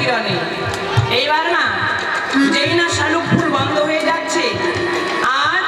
কিরণে। এইবার না যেই না শালুক বন্ধ হয়ে যাচ্ছে আজ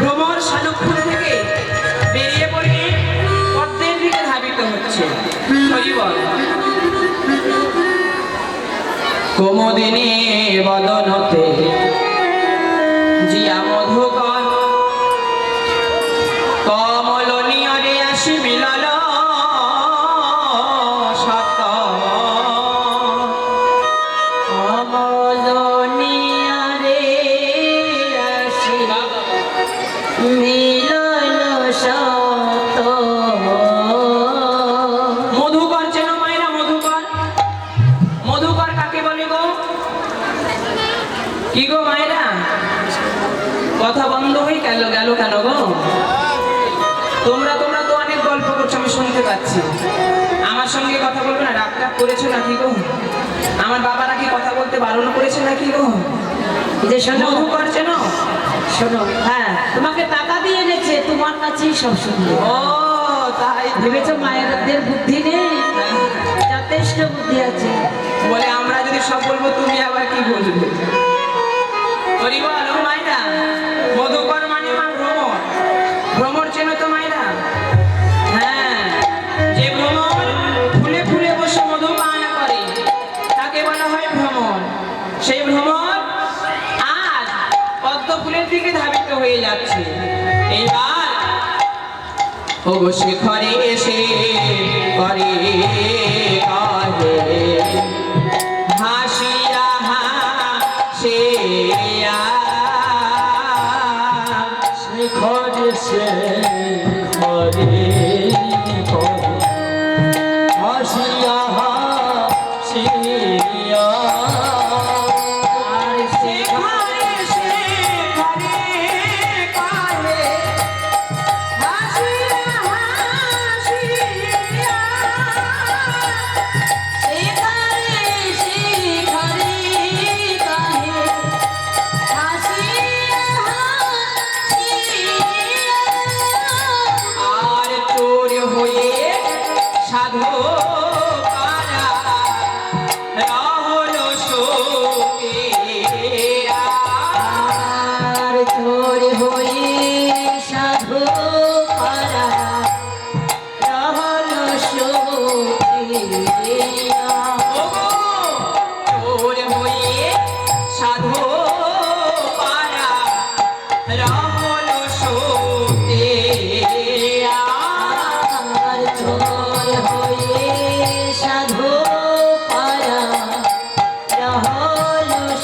ভ্রমর শালুক থেকে কুমুদিনী বদনতে কি গো মায়েরা? কথা বন্ধ হয়ে গেল গেল কেন গো? তোমরা তোমরা তো অনেক গল্প করছ আমি শুনতে পাচ্ছি। আমার সঙ্গে কথা বলবে না রাগ টাগ করেছ নাকি গো? আমার বাবা নাকি কথা বলতে বারণ করেছে নাকি গো? যে শোনো মধুকর চেন শোনো হ্যাঁ তোমাকে টাকা দিয়ে এনেছে তোমার কাছেই সব শুনবে ও তাই ভেবেছো মায়েরদের বুদ্ধি নেই? যথেষ্ট বুদ্ধি আছে। বলে আমরা যদি সব বলব তুমি আবার কি বলবে? হরি বল ও মাইরা। মধুকর মানে মা ভ্রমর। ভ্রমর চেনো তো মাইরা? হ্যাঁ যে ভ্রমর ফুলে ফুলে বসে মধু পান করে, তাকে বলা হয় ভ্রমর। সেই ভ্রমর আজ পদ্ম ফুলের দিকে ধাবিত হয়ে যাচ্ছে। এইবার ও শিখরে এসে করে কাহে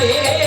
Yeah.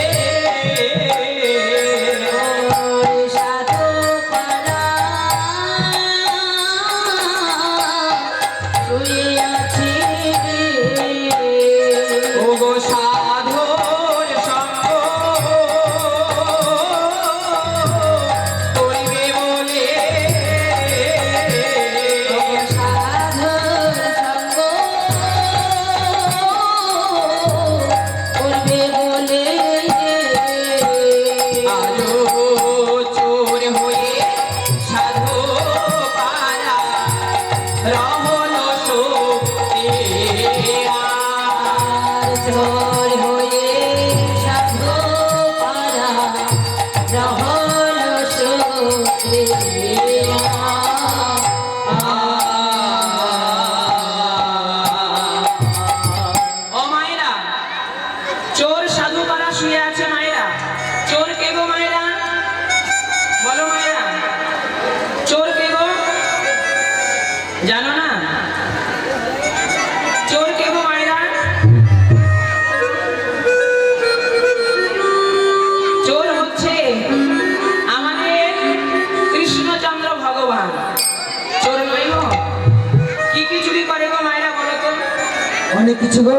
কিছু গো?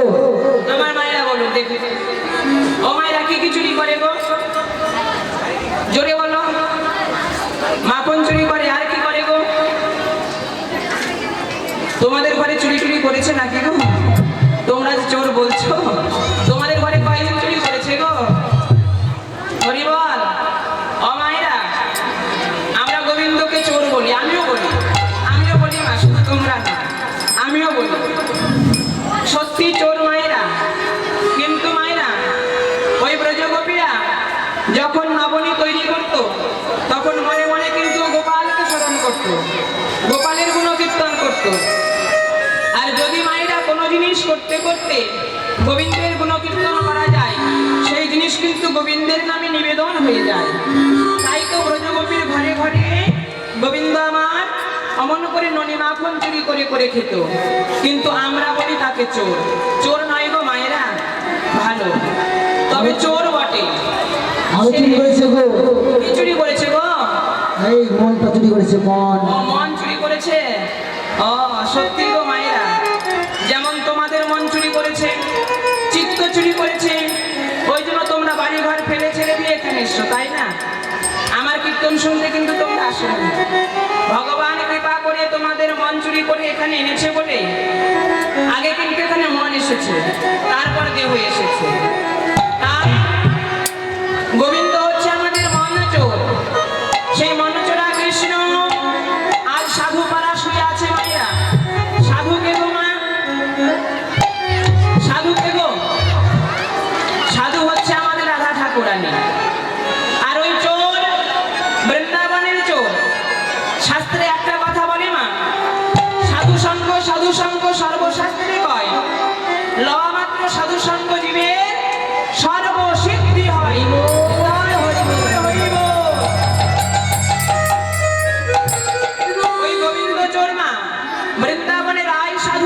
আমার মায়েরা বলো দেখি। ও মায়েরা কি খিচুড়ি করে গো? কোনো জিনিস করতে করতে গোবিন্দের গুণকীর্তন করা যায় সেই জিনিস কিন্তু গোবিন্দের নামে নিবেদন হয়ে যায়। তাই তো ব্রজগোপীর ঘরে ঘরে গোবিন্দ আমার অমন করে ননী মাখন চুরি করে করে খেত। কিন্তু আমরা বলি তাকে চোর। চোর নয় গো মায়েরা ভালো। তবে চোর বটে। কি চুরি করেছে গো? এই মনটা চুরি করেছে মন। মন চুরি করেছে? ও সত্যি গো। কীর্তন শুনতে কিন্তু তোমরা আসো ভগবান কৃপা করে তোমাদের মন চুরি করে এখানে এনেছে বলে। আগে কিন্তু এখানে মন এসেছে, তারপর দেহ এসেছে।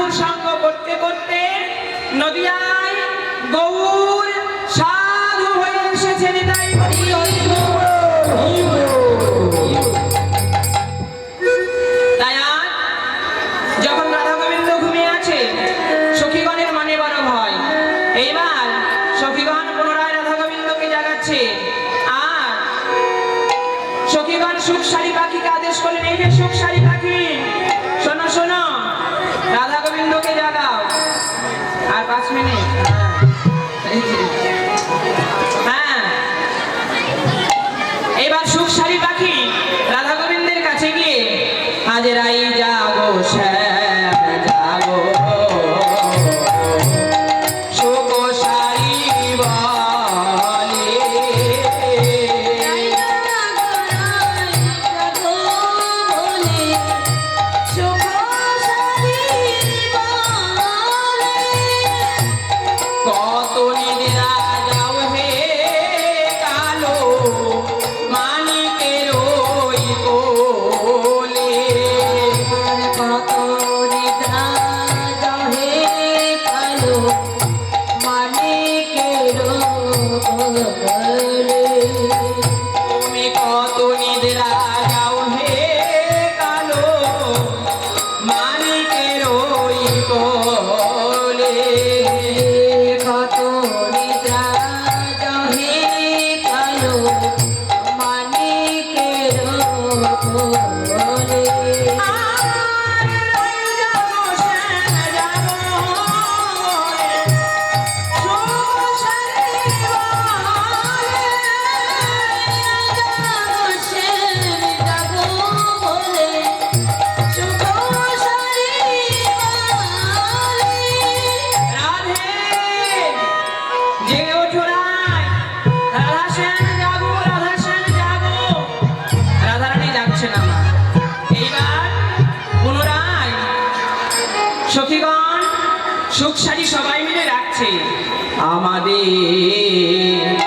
সাধু সঙ্গ করতে করতে নদিয়ায় গৌর সখীগণ সুখসারি সবাই মিলে রাখছে। আমাদের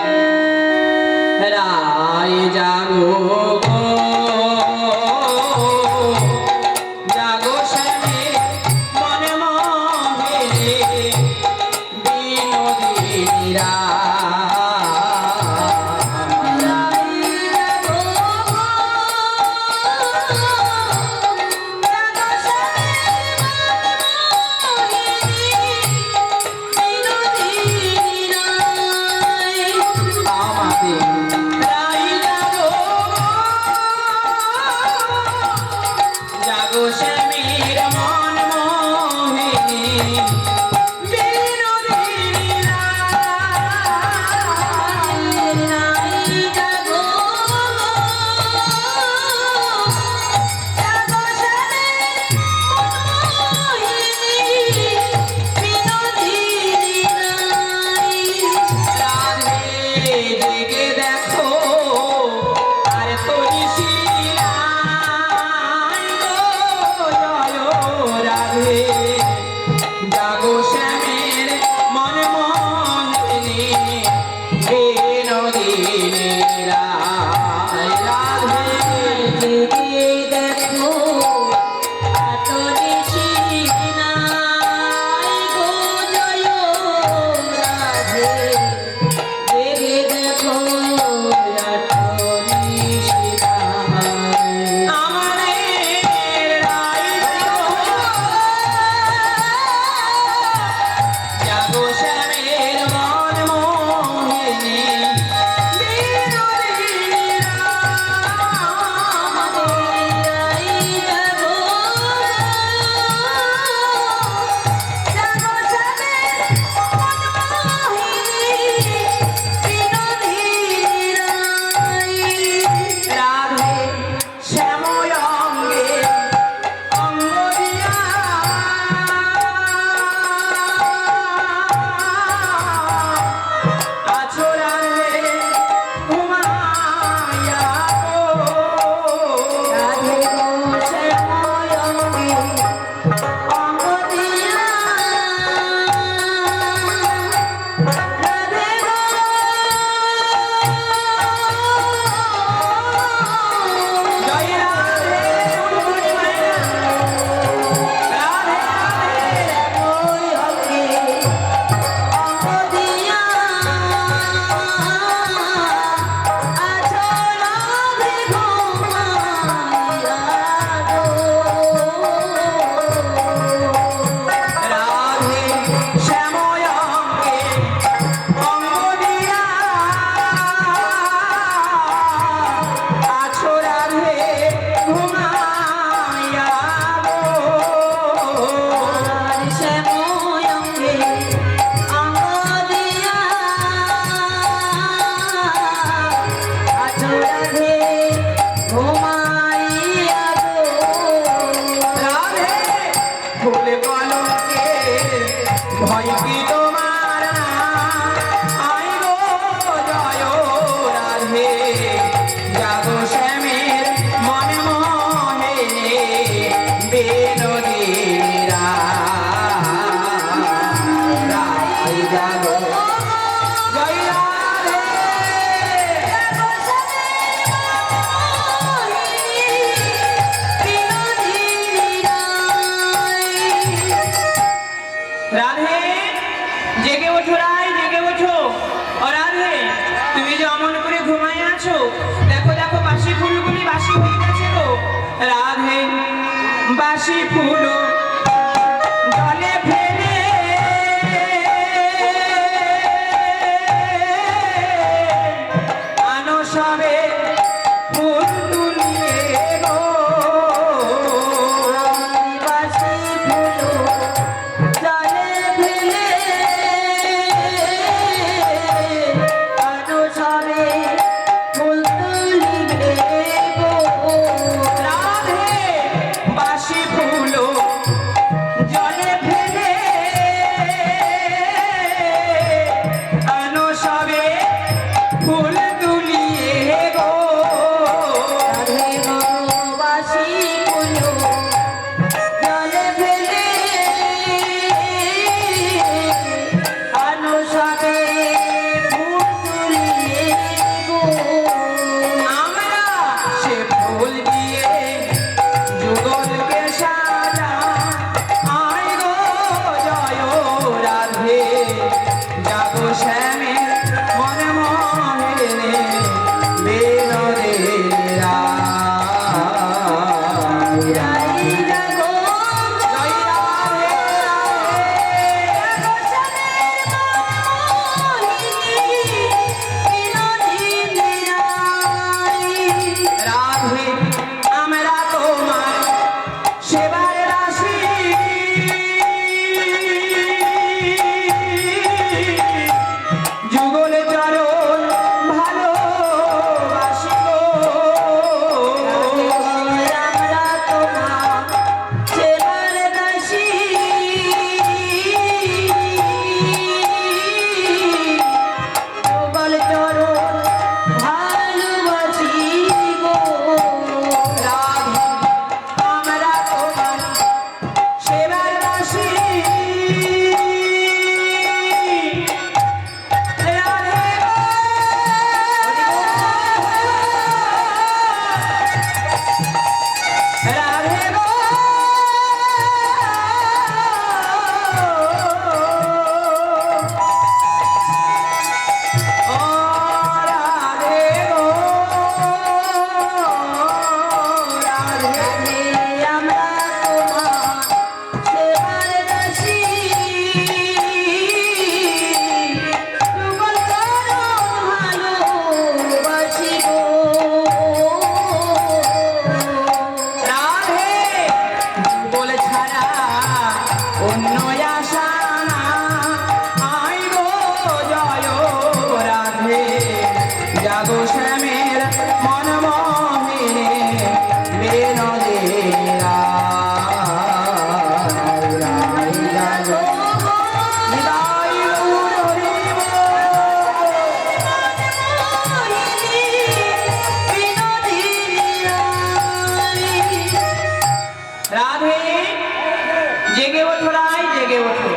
জেগে ওঠো রাই জেগে ওঠো।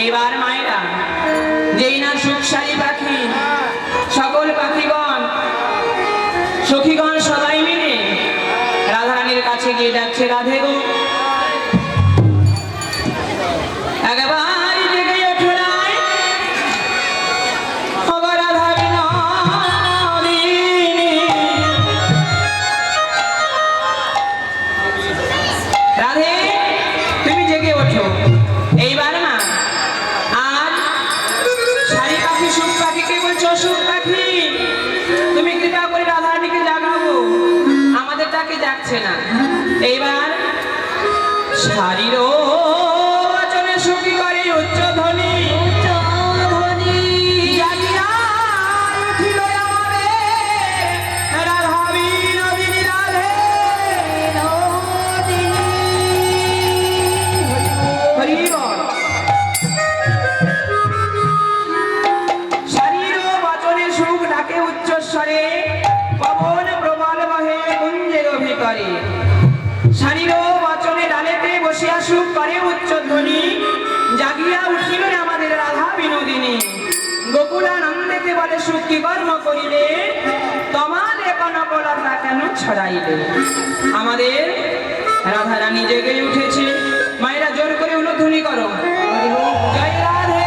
এইবার মায়েরা, যেই না সুখশালী পাখি, সকল পাখিগণ, সখীগণ সবাই মিলে রাধারানীর কাছে গিয়ে যাচ্ছে, রাধে গো। শাড়ির তোমাদের কনকলতা কেন ছড়াইলে। আমাদের রাধা রানী জেগে উঠেছে। মায়েরা জোর করে উলধ্বনি করো। জয় রাধে।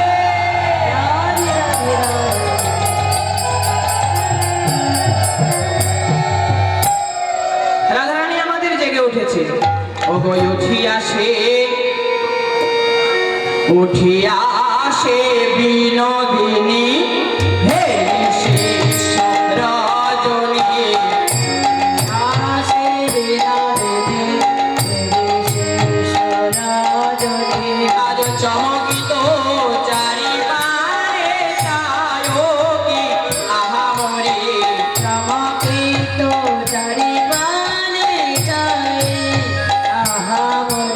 উঠিয়া সে বিনোদিনী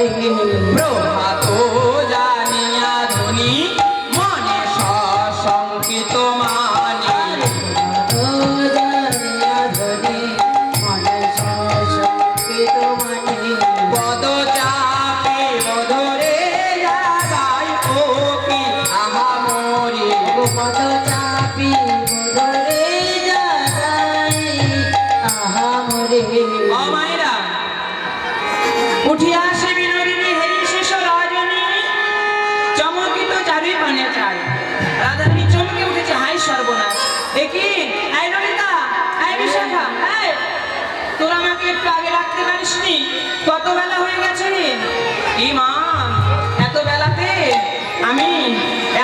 bro এই মা এত বেলাতে আমি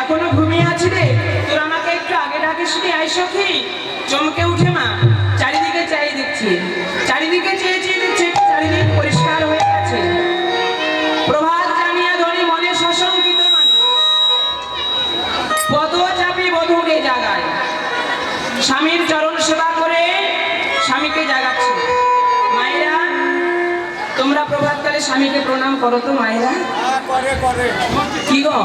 এখনও ঘুমিয়ে আছি রে। তোর আমাকে একটু আগে ডাকিসনি আই সখী। চমকে করো তো মায়েরা। কি গো?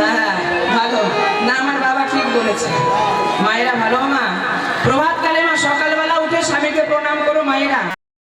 হ্যাঁ ভালো। না, আমার বাবা ঠিক বলেছে। মায়েরা ভালো, মা। প্রভাতকালে মা সকালবেলা উঠে স্বামীকে প্রণাম করো, মায়েরা।